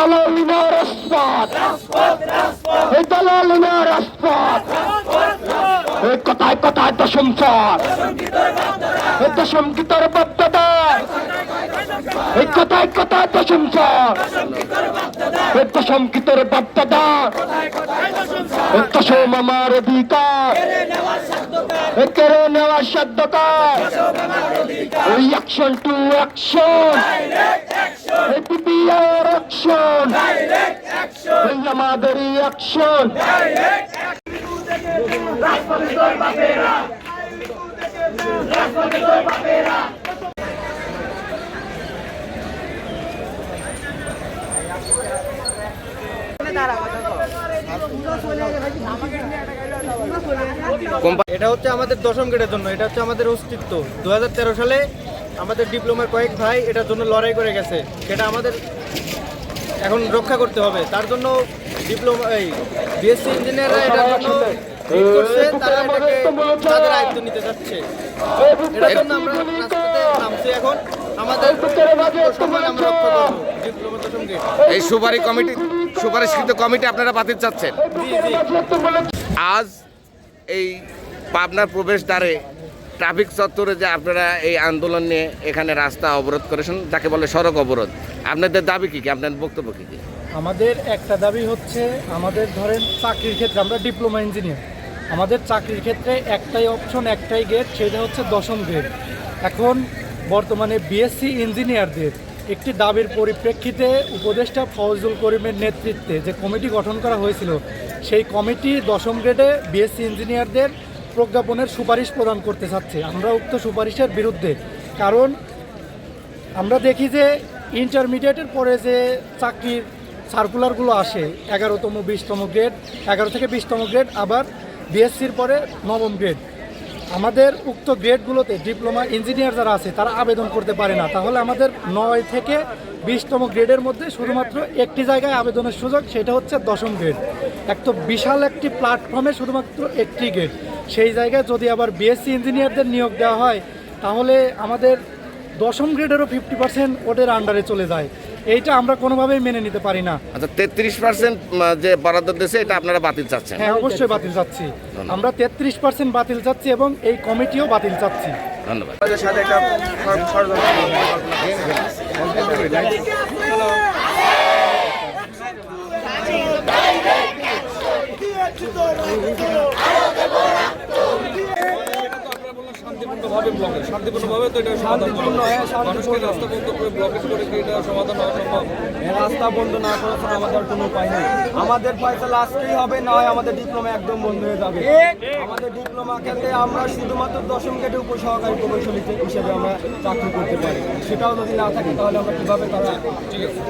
দালালিনা রাজপথ। এই দালালিনা রাজপথ। এই কথায় কথায় দশম চর এই দশম গীতার বাপ্তাদা এই কথায় কথায় দশম চর এই দশম গীতার বাপ্তাদা এই দশম আমার অধিকার। কেড়ে নেওয়ার সাধ্যকার ওই অ্যাকশন টু অ্যাকশন এই পিপিআর অ্যাকশন এই আমাদের অ্যাকশন এটা হচ্ছে আমাদের দশম গেটের জন্য এটা হচ্ছে আমাদের অস্তিত্ব। দুহাজার তেরো সালে আমাদের ডিপ্লোমার কয়েক ভাই এটার জন্য লড়াই করে গেছে। সেটা আমাদের এখন রক্ষা করতে হবে। তার জন্য ডিপ্লোমা এই বিএসসি ইঞ্জিনিয়াররা এটার জন্য করছে তারা এটাকে তাদের আয়ত্ত নিতে চাচ্ছে এটার জন্য আমরা রাজপথে নামছি এখন। আমাদের সম্মান আমরা রক্ষা করব ডিপ্লোমা দশম গেট এই সুপারি কমিটি সুপারিশকৃত কমিটি আপনারা বাতিল চাচ্ছেন। আজ এই পাবনার প্রবেশদ্বারে ট্রাফিক চত্বরে যে আপনারা এই আন্দোলন নিয়ে এখানে রাস্তা অবরোধ করেছেন, যাকে বলে সড়ক অবরোধ, আপনাদের দাবি কী কী? আপনাদের বক্তব্য কী কী? আমাদের একটা দাবি হচ্ছে, আমাদের ধরেন চাকরির ক্ষেত্রে আমরা ডিপ্লোমা ইঞ্জিনিয়ার। আমাদের চাকরির ক্ষেত্রে একটাই অপশন একটাই গেট সেটা হচ্ছে দশম গ্রেড এখন বর্তমানে বিএসসি ইঞ্জিনিয়ারদের একটি দাবির পরিপ্রেক্ষিতে উপদেষ্টা ফজলুল করিমের নেতৃত্বে যে কমিটি গঠন করা হয়েছিল, সেই কমিটি দশম গ্রেডে বিএসসি ইঞ্জিনিয়ারদের প্রজ্ঞাপনের সুপারিশ প্রদান করতে চাচ্ছে। আমরা উক্ত সুপারিশের বিরুদ্ধে, কারণ আমরা দেখি যে ইন্টারমিডিয়েটের পরে যে চাকরির সার্কুলারগুলো আসে, এগারোতম, বিশতম গ্রেড, এগারো থেকে বিশতম গ্রেড, আবার বিএসসির পরে নবম গ্রেড। আমাদের উক্ত গ্রেডগুলোতে ডিপ্লোমা ইঞ্জিনিয়ার যারা আছে, তারা আবেদন করতে পারে না। তাহলে আমাদের নয় থেকে বিশতম গ্রেডের মধ্যে শুধুমাত্র একটি জায়গায় আবেদনের সুযোগ, সেটা হচ্ছে দশম গ্রেড। এক তো বিশাল একটি প্ল্যাটফর্মে শুধুমাত্র একটি গ্রেড। সেই জায়গায় যদি আবার বিএসসি ইঞ্জিনিয়ারদের নিয়োগ দেওয়া হয়, তাহলে আমাদের দশম গ্রেডেরও ফিফটি পার্সেন্ট ওদের আন্ডারে চলে যায়। এইটা আমরা কোনোভাবেই মেনে নিতে পারি না। আচ্ছা তেত্রিশ পার্সেন্ট যে বরাদ্দ দিয়েছে এটা আপনারা বাতিল চাচ্ছেন? হ্যাঁ অবশ্যই বাতিল চাচ্ছি। আমরা তেত্রিশ পার্সেন্ট বাতিল চাচ্ছি এবং এই কমিটিও বাতিল চাচ্ছি। ধন্যবাদ। শান্তিপূর্ণভাবে ব্লকে শান্তিপূর্ণভাবে তো এটা করা হবে। মানুষকে রাস্তা বন্ধ করে ব্লকেজ করে কি এটা সমাধান হওয়া সম্ভব। রাস্তা বন্ধ না করার ছাড়া আমাদের কোনো উপায় নেই। আমাদের ফয়সালা আজকেই হবে না হয় আমাদের ডিপ্লোমা একদম বন্ধ হয়ে যাবে। আমাদের ডিপ্লোমা ক্ষেত্রে আমরা শুধুমাত্র দশম গেটে উপসহকারী প্রকৌশলী হিসেবে আমরা চাকরি করতে পারি। সেটাও যদি না থাকে তাহলে আমরা কীভাবে তারা ঠিক আছে।